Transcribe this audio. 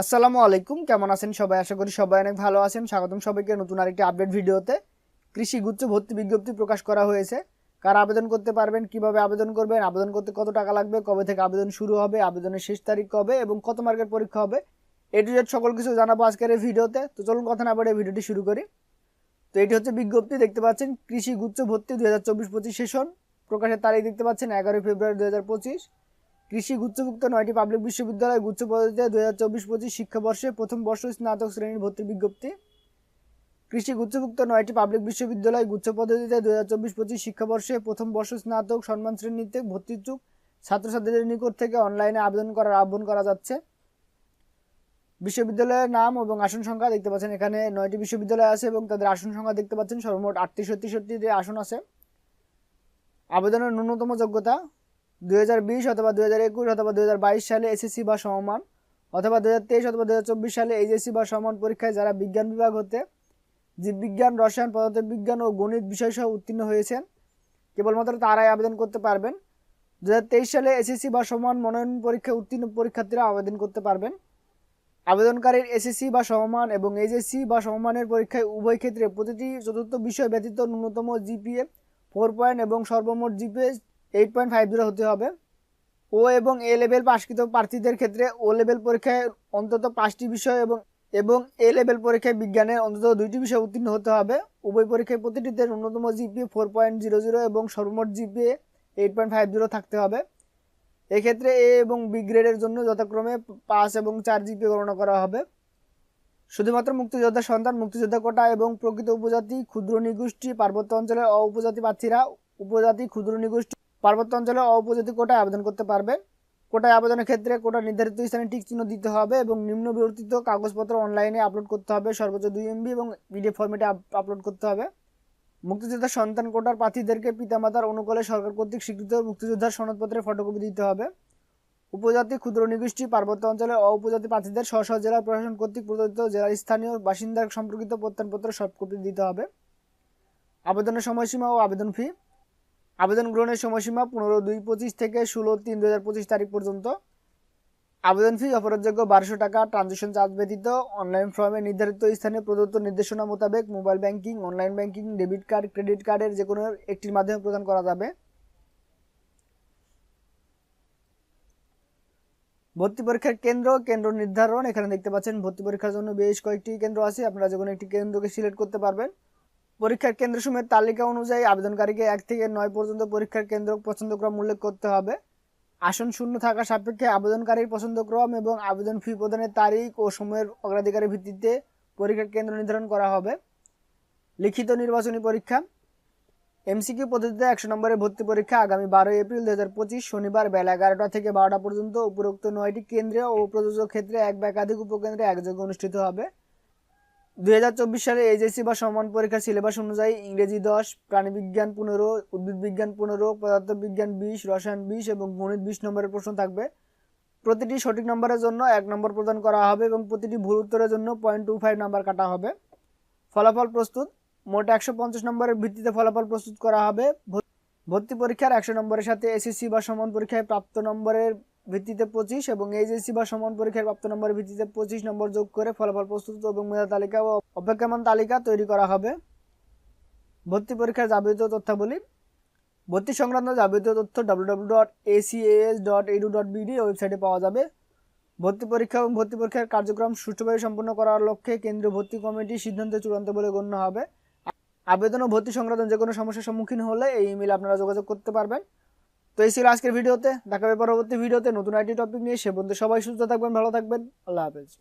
আসসালামু আলাইকুম, কেমন আছেন সবাই? আশা করি সবাই অনেক ভালো আছেন। স্বাগতম সবাইকে নতুন আরেকটি আপডেট ভিডিওতে। কৃষি গুচ্ছ ভর্তি বিজ্ঞপ্তি প্রকাশ করা হয়েছে। কারা আবেদন করতে পারবেন, কীভাবে আবেদন করবেন, আবেদন করতে কত টাকা লাগবে, কবে থেকে আবেদন শুরু হবে, আবেদনের শেষ তারিখ কবে এবং কত মার্কের পরীক্ষা হবে, এ টু সকল কিছু জানাব আজকের এই ভিডিওতে। তো চলুন কথা না বলে ভিডিওটি শুরু করি। তো এটি হচ্ছে বিজ্ঞপ্তি, দেখতে পাচ্ছেন কৃষি গুচ্ছ ভর্তি দুই হাজার চব্বিশ পঁচিশ সেশন। প্রকাশের তারিখ দেখতে পাচ্ছেন এগারোই ফেব্রুয়ারি দুই হাজার পঁচিশ। কৃষি গুচ্ছভুক্ত নয়টি পাবলিক বিশ্ববিদ্যালয় গুচ্ছ পদ্ধতিতে দুই হাজার চব্বিশ পঁচিশ শিক্ষাবর্ষে প্রথম বর্ষ স্নাতক শ্রেণির ভর্তির বিজ্ঞপ্তি। কৃষি গুচ্ছভুক্ত নয়টি পাবলিক বিশ্ববিদ্যালয় গুচ্ছ পদ্ধতিতে দুই হাজার চব্বিশ পঁচিশ শিক্ষাবর্ষে প্রথম বর্ষ স্নাতক সম্মান শ্রেণীতে ভর্তি ইচ্ছুক ছাত্রছাত্রীদের নিকট থেকে অনলাইনে আবেদন করার আহ্বান করা যাচ্ছে। বিশ্ববিদ্যালয়ের নাম এবং আসন সংখ্যা দেখতে পাচ্ছেন এখানে নয়টি বিশ্ববিদ্যালয় আছে এবং তাদের আসন সংখ্যা দেখতে পাচ্ছেন সর্বমোট আটত্রিশ তেষট্টিটি আসন আছে। আবেদনের ন্যূনতম যোগ্যতা দুই হাজার বিশ অথবা দুই হাজার একুশ অথবা দুই হাজার বাইশ সালে এসএসসি বা সমমান, অথবা দুই হাজার তেইশ অথবা দুই হাজার চব্বিশ সালে এইচএসসি বা সমান পরীক্ষায় যারা বিজ্ঞান বিভাগ হতে, জীববিজ্ঞান, রসায়ন, পদার্থবিজ্ঞান ও গণিত বিষয়সহ উত্তীর্ণ হয়েছেন, কেবলমাত্র তারাই আবেদন করতে পারবেন। দু হাজার তেইশ সালে এসএসসি বা সমান মনোনয়ন পরীক্ষায় উত্তীর্ণ পরীক্ষার্থীরা আবেদন করতে পারবেন। আবেদনকারীর এসএসসি বা সমমান এবং এইচএসসি বা সমমানের পরীক্ষায় উভয় ক্ষেত্রে প্রতিটি চতুর্থ বিষয় ব্যতীত ন্যূনতম জিপিএ, ফোর পয়েন্ট এবং সর্বমোট GPA eight point five zero হতে হবে। ও এবং এ লেভেল পাশকৃত প্রার্থীদের ক্ষেত্রে ও লেভেল পরীক্ষায় অন্তত পাঁচটি বিষয় এবং এবং এ লেভেল পরীক্ষায় বিজ্ঞানের অন্তত দুইটি বিষয় উত্তীর্ণ হতে হবে। উভয় পরীক্ষায় প্রতিটিতে ন্যূনতম GPA four point zero zero এবং সর্বমোট GPA eight point five zero থাকতে হবে। এক্ষেত্রে এ এবং বি গ্রেডের জন্য যথাক্রমে পাঁচ এবং চার জিপিএ গণনা করা হবে। শুধুমাত্র মুক্তিযোদ্ধা সন্তান, মুক্তিযোদ্ধা কোটা এবং প্রকৃত উপজাতি, ক্ষুদ্র নিগোষ্ঠী, পার্বত্য অঞ্চলের অ উপজাতি প্রার্থীরা, উপজাতি, ক্ষুদ্র নিগোষ্ঠী পার্বত্য অঞ্চলে অউপজাতি কোটায় আবেদন করতে পারবে। কোটায় আবেদনের ক্ষেত্রে কোটা নির্ধারিত স্থানে টিক চিহ্ন দিতে হবে এবং নিম্ন বিবর্তিত কাগজপত্র অনলাইনে আপলোড করতে হবে। সর্বোচ্চ দুই এমবি এবং পিডিএফ ফরম্যাটে আপলোড করতে হবে। মুক্তিযোদ্ধার সন্তান কোটার প্রার্থীদেরকে পিতামাতার অনুকূলে সরকার কর্তৃক স্বীকৃত মুক্তিযোদ্ধার সনদপত্রের ফটোকপি দিতে হবে। উপজাতি ক্ষুদ্র নিগোষ্ঠী পার্বত্য অঞ্চলে অউপজাতি প্রার্থীদের স্ব স্ব জেলা প্রশাসন কর্তৃক প্রদত্ত জেলার স্থানীয় বাসিন্দার সম্পর্কিত প্রত্যয়নপত্র সফট কপি দিতে হবে। আবেদনের সময়সীমা ও আবেদন ফি আবেদন গ্রহণের সময়সীমা পনেরো দুই পঁচিশ থেকে ষোলো তিন দু তারিখ পর্যন্ত। আবেদন ফি অপরাধযোগ্য বারোশো টাকা ট্রানজেকশন চার্জ ব্যতীত অনলাইন ফর্মে নির্ধারিত স্থানে প্রদত্ত নির্দেশনা মোতাবেক mobile banking online banking debit card credit কার্ডের যে কোনো একটির মাধ্যমে প্রদান করা যাবে। ভর্তি পরীক্ষার কেন্দ্র কেন্দ্র নির্ধারণ, এখানে দেখতে পাচ্ছেন ভর্তি পরীক্ষার জন্য বেশ কয়েকটি কেন্দ্র আছে, আপনারা যে কোনো একটি কেন্দ্রকে সিলেক্ট করতে পারবেন। পরীক্ষার কেন্দ্রসমূহের তালিকা অনুযায়ী আবেদনকারীকে এক থেকে নয় পর্যন্ত পরীক্ষার কেন্দ্র পছন্দক্রম উল্লেখ করতে হবে। আসন শূন্য থাকা সাপেক্ষে আবেদনকারীর পছন্দক্রম এবং আবেদন ফি প্রদানের তারিখ ও সময়ের অগ্রাধিকারের ভিত্তিতে পরীক্ষার কেন্দ্র নির্ধারণ করা হবে। লিখিত নির্বাচনী পরীক্ষা। এমসিকিউ পদ্ধতিতে একশো নম্বরের ভর্তি পরীক্ষা আগামী বারোই এপ্রিল দু হাজার পঁচিশ শনিবার বেলা এগারোটা থেকে বারোটা পর্যন্ত উপরোক্ত নয়টি কেন্দ্রে ও প্রযোজক ক্ষেত্রে এক বা একাধিক উপকেন্দ্রে একযোগে অনুষ্ঠিত হবে। চব্বিশ সালে এইচএসসি বা সমান পরীক্ষার সিলেবাস অনুযায়ী ইংরেজি দশ, প্রাণীবিজ্ঞান পনেরো উদ্ভিদ বিজ্ঞান পনেরো, পদার্থবিজ্ঞান বিশ, রসায়ন বিশ এবং গণিত বিশ নম্বরের প্রশ্ন থাকবে। প্রতিটি সঠিক নম্বরের জন্য এক নম্বর প্রদান করা হবে এবং প্রতিটি ভুল উত্তরের জন্য পয়েন্ট টু ফাইভ নাম্বার কাটা হবে। ফলাফল প্রস্তুত। মোট একশো পঞ্চাশ নম্বরের ভিত্তিতে ফলাফল প্রস্তুত করা হবে। ভর্তি পরীক্ষার একশো নম্বরের সাথে এসএসসি বা সমান পরীক্ষায় প্রাপ্ত নম্বরের ভিত্তিতে পঁচিশ এবং এইচএসসি বা সমান পরীক্ষার প্রাপ্ত নম্বরের ভিত্তিতে পঁচিশ নম্বর যোগ করে ফলাফল প্রস্তুত এবং মেধা তালিকা ও অপেক্ষমান তালিকা তৈরি করা হবে। ভর্তি পরীক্ষার যাবতীয় তথ্যাবলী। ভর্তি সংক্রান্ত যাবতীয় তথ্য W W dot ACS dot edu dot BD ওয়েবসাইটে পাওয়া যাবে। ভর্তি পরীক্ষা এবং ভর্তি পরীক্ষার কার্যক্রম সুষ্ঠুভাবে সম্পন্ন করার লক্ষ্যে কেন্দ্রীয় ভর্তি কমিটির সিদ্ধান্ত চূড়ান্ত বলে গণ্য হবে। আবেদন ও ভর্তি সংক্রান্ত যে কোনো সমস্যার সম্মুখীন হলে এই ইমেল আপনারা যোগাযোগ করতে পারবেন। তো এই ছিল আজকের ভিডিওতে। দেখা হবে পরবর্তী ভিডিওতে নতুন আইটি টপিক নিয়ে। সে বন্ধু সবাই সুস্থ থাকবেন, ভালো থাকবেন। আল্লাহ হাফেজ।